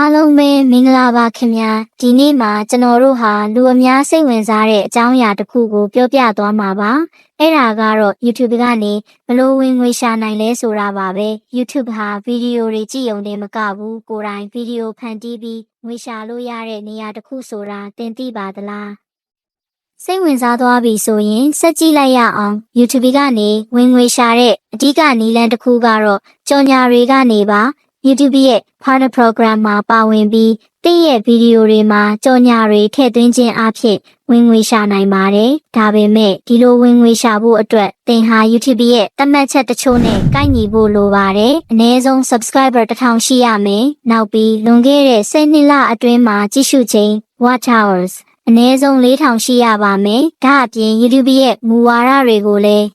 အားလုံးပဲမင်္ဂလာပါခင်ဗျာဒီနေ့မှာကျွန်တော်တို့ဟာလူအများစိတ်ဝင်စားတဲ့အကြောင်းအရာတစ်ခုကိုပြောပြသွားမှာပါအဲ့ဒါကတော့ YouTube ကနေဘလို့ဝင်ငွေရှာနိုင်လဲဆိုတာပါပဲ YouTube ဟာဗီဒီယိုတွေကြည့်ုံနဲ့မကဘူးကိုယ်တိုင်ဗီဒီယိုဖန်တီးပြီးငွေရှာလို့ရတဲ့နေရာတစ်ခုဆိုတာသင်သိပါသလားစိတ်ဝင်စားသွားပြီဆိုရင်စက်ကြည့်လိုက်ရအောင် YouTube ကနေဝင်ငွေရှာတဲ့အဓိကနည်းလမ်းတစ်ခုကတော့ကြော်ညာတွေကနေပါ YouTube ရဲ့ Partner Program မှာပါဝင်ပြီးတင့်ရဲ့ဗီဒီယိုတွေမှာကြော်ညာတွေထည့်သွင်းခြင်းအဖြစ်ဝင်ငွေရှာနိုင်ပါတယ်။ဒါပေမဲ့ဒီလိုဝင်ငွေရှာဖို့အတွက်သင်ဟာ YouTube ရဲ့သတ်မှတ်ချက်တချို့နဲ့ကိုက်ညီဖို့လိုပါတယ်။အနည်းဆုံး Subscriber 1000ရှိရမယ်။နောက်ပြီးလွန်ခဲ့တဲ့10နှစ်လအတွင်းမှာကြည့်ရှုချိန် Watch Hours အနည်းဆုံး4000ရှိရပါမယ်။ဒါအပြင် YouTube ရဲ့မူဝါဒတွေကိုလည်း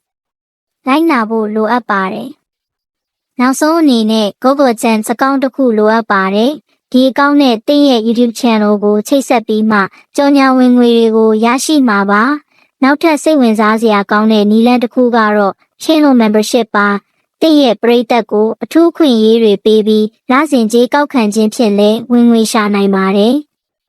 လိုက်နာဖို့လိုအပ်ပါတယ်။ နောက်ဆုံးအနေနဲ့ Google Channel အကောင့်တစ်ခုလိုအပ်ပါတယ်။ဒီအကောင့်နဲ့တင်းရဲ့ YouTube Channel ကိုချိတ်ဆက်ပြီးမှကြော်ညာဝင်ငွေတွေကိုရရှိမှာပါ။နောက်ထပ်စိတ်ဝင်စားစရာကောင်းတဲ့နည်းလမ်းတစ်ခုကတော့ Channel Membership ပါ။တင်းရဲ့ပရိသတ်ကိုအထူးခွင့်ရေးတွေပေးပြီးလစဉ်ကြေးကောက်ခံခြင်းဖြင့်လည်းဝင်ငွေရှာနိုင်ပါတယ်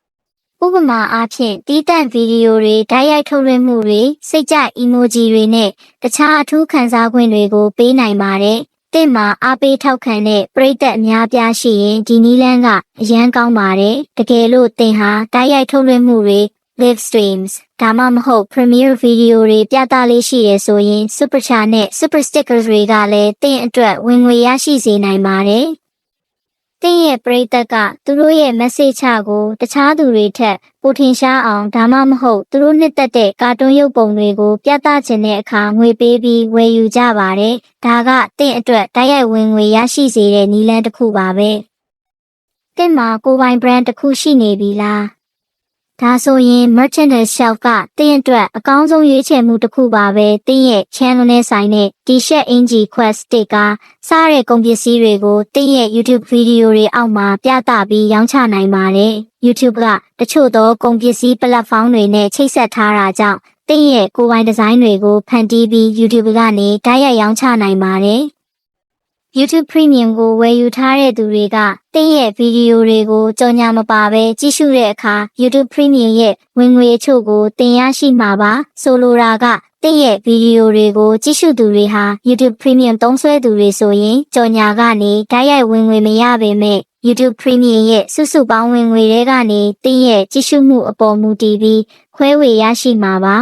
။ဥပမာအားဖြင့်တီးတန့်ဗီဒီယိုတွေဓာတ်ရိုက်ထုတ်လွှင့်မှုတွေစိတ်ကြ emoji တွေနဲ့တခြားအထူးခံစား권တွေကိုပေးနိုင်ပါတယ်။ တင့်မှာအားပေးထောက်ခံတဲ့ပရိသတ်အများပြားရှိရင်ဒီနီးလန်းကအရန်ကောင်းပါတယ်တကယ်လို့တင်ဟာတိုက်ရိုက်ထုတ်လွှင့်မှုတွေ live streams ဒါမှမဟုတ် premiere video တွေပြသလေးရှိရဆိုရင် super chat နဲ့ super stickers တွေကလည်းတင့်အတွက်ဝင်ငွေရရှိစေနိုင်ပါတယ် တင့်ရဲ့ပရိသတ်ကသူတို့ရဲ့ message ချကိုတခြားသူတွေထက်ပိုထင်ရှားအောင်ဒါမှမဟုတ်သူတို့နှစ်သက်တဲ့ကာတွန်းရုပ်ပုံတွေကိုပြသခြင်းတဲ့အခါငွေပေးပြီးဝယ်ယူကြပါတယ်။ဒါကတင့်အတွက်တိုက်ရိုက်ဝင်ငွေရရှိစေတဲ့နည်းလမ်းတစ်ခုပါပဲ။တင့်မှာကိုယ်ပိုင် brand တစ်ခုရှိနေပြီလား။ ဒါဆိုရင် merchandise shelf ကတင့်အတွက်အကောင်းဆုံးရွေးချယ်မှုတစ်ခုပါပဲ။တင့်ရဲ့ channel နဲ့ဆိုင်တဲ့ T-shirt အင်ဂျီ quest sticker စားတဲ့ကုန်ပစ္စည်းတွေကိုတင့်ရဲ့ YouTube ဗီဒီယိုတွေအောက်မှာပြသပြီးရောင်းချနိုင်ပါတယ်။ YouTube ကတချို့သောကုန်ပစ္စည်း platform တွေနဲ့ချိတ်ဆက်ထားတာကြောင့်တင့်ရဲ့ကိုယ်ပိုင်ဒီဇိုင်းတွေကိုဖန်တီးပြီး YouTube ကနေဓာတ်ရိုက်ရောင်းချနိုင်ပါတယ်။ YouTube Premium ကိုဝယ်ယူထားတဲ့သူတွေကတင့်ရဲ့ဗီဒီယိုတွေကိုကြော်ညာမပါဘဲကြည့်ရှုတဲ့အခါ YouTube Premium ရဲ့ဝင်ငွေအချို့ကိုတင်ရရှိမှာပါဆိုလိုတာကတင့်ရဲ့ဗီဒီယိုတွေကိုကြည့်ရှုသူတွေဟာ YouTube Premium သုံးစွဲသူတွေဆိုရင်ကြော်ညာကနေဓာတ်ရိုက်ဝင်ငွေမရပေမဲ့ YouTube Premium ရဲ့စုစုပေါင်းဝင်ငွေတွေကနေတင်းရဲ့ကြည့်ရှုမှုအပေါ်မူတည်ပြီးခွဲဝေရရှိမှာပါ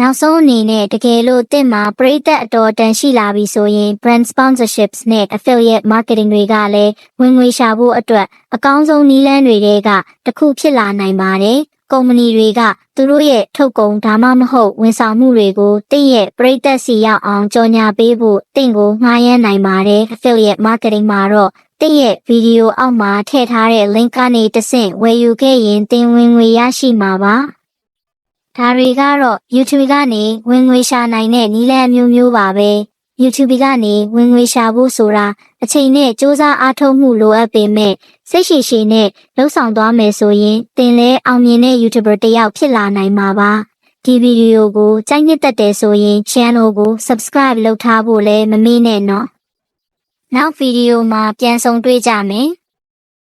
နောက်ဆုံးအနေနဲ့တကယ်လို့တင့်မှာပရိသတ်အတော်တန်ရှိလာပြီဆိုရင် brand sponsorships နဲ့ affiliate marketing တွေကလည်းဝင်ငွေရှာဖို့အတွက်အကောင်းဆုံးနည်းလမ်းတွေကတစ်ခုဖြစ်လာနိုင်ပါတယ်။ကုမ္ပဏီတွေကသူတို့ရဲ့ထုတ်ကုန်ဒါမှမဟုတ်ဝန်ဆောင်မှုတွေကိုတင့်ရဲ့ပရိသတ်စီရောက်အောင်ကြော်ညာပေးဖို့တင့်ကိုငှားရမ်းနိုင်ပါတယ်။ affiliate marketing မှာတော့တင့်ရဲ့ဗီဒီယိုအောက်မှာထည့်ထားတဲ့ link ကနေတဆင့်ဝယ်ယူခဲ့ရင်တင်ဝင်ငွေရရှိမှာပါ။ ဒါတွေကတော့ YouTube ကနေဝင်ငွေရှာနိုင်တဲ့နည်းလမ်းမျိုးမျိုးပါပဲ။ YouTube ကနေဝင်ငွေရှာဖို့ဆိုတာအချိန်နဲ့စ조사အားထုတ်မှုလိုအပ်ပေမဲ့စိတ်ရှည်ရှည်နဲ့လှုပ်ဆောင်သွားမယ်ဆိုရင်သင်လည်းအောင်မြင်တဲ့ YouTuber တစ်ယောက်ဖြစ်လာနိုင်မှာပါ။ဒီဗီဒီယိုကိုကြိုက်နှစ်သက်တယ်ဆိုရင် channel ကို subscribe လုပ်ထားဖို့လည်းမမေ့နဲ့နော်။နောက်ဗီဒီယိုမှာပြန်ဆုံတွေ့ကြမယ်။